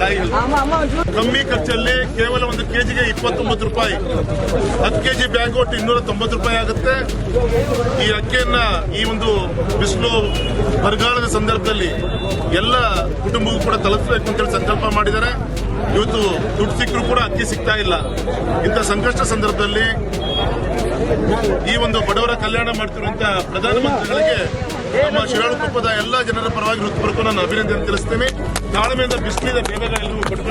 ತಾಯಿ ಕಮ್ಮಿ ಖರ್ಚಲ್ಲಿ ಕೇವಲ ಒಂದು ಕೆಜಿಗೆ ಇಪ್ಪತ್ತೊಂಬತ್ತು ರೂಪಾಯಿ. ಹತ್ತು ಕೆಜಿ ಬ್ಯಾಗ್ ಒಟ್ಟು ಇನ್ನೂರ ತೊಂಬತ್ತು ರೂಪಾಯಿ ಆಗುತ್ತೆ. ಈ ಅಕ್ಕಿಯನ್ನ ಈ ಒಂದು ಬಿಸಿಲು ಬರಗಾಲದ ಸಂದರ್ಭದಲ್ಲಿ ಎಲ್ಲ ಕುಟುಂಬಕ್ಕೂ ಕೂಡ ತಲುಪಬೇಕು ಅಂತೇಳಿ ಸಂಕಲ್ಪ ಮಾಡಿದ್ದಾರೆ. ಇವತ್ತು ದುಡ್ಡು ಸಿಕ್ಕರೂ ಕೂಡ ಅಕ್ಕಿ ಸಿಗ್ತಾ ಇಲ್ಲ. ಇಂಥ ಸಂಕಷ್ಟ ಸಂದರ್ಭದಲ್ಲಿ ಈ ಒಂದು ಬಡವರ ಕಲ್ಯಾಣ ಮಾಡ್ತಿರುವಂತಹ ಪ್ರಧಾನಮಂತ್ರಿಗಳಿಗೆ ನಮ್ಮ ಶಿರಾಳಕೊಪ್ಪದ ಎಲ್ಲಾ ಜನರ ಪರವಾಗಿ ಹೃತ್ಪೂರ್ವಕ ನಾನು ಅಭಿನಂದನೆ ತಿಳಿಸ್ತೇನೆ. ತಾಳ್ಮೆಯಿಂದ ಬಿಸಿಲಿನ ಬೇಗ ಎಲ್ಲರೂ ಕೊಟ್ಟು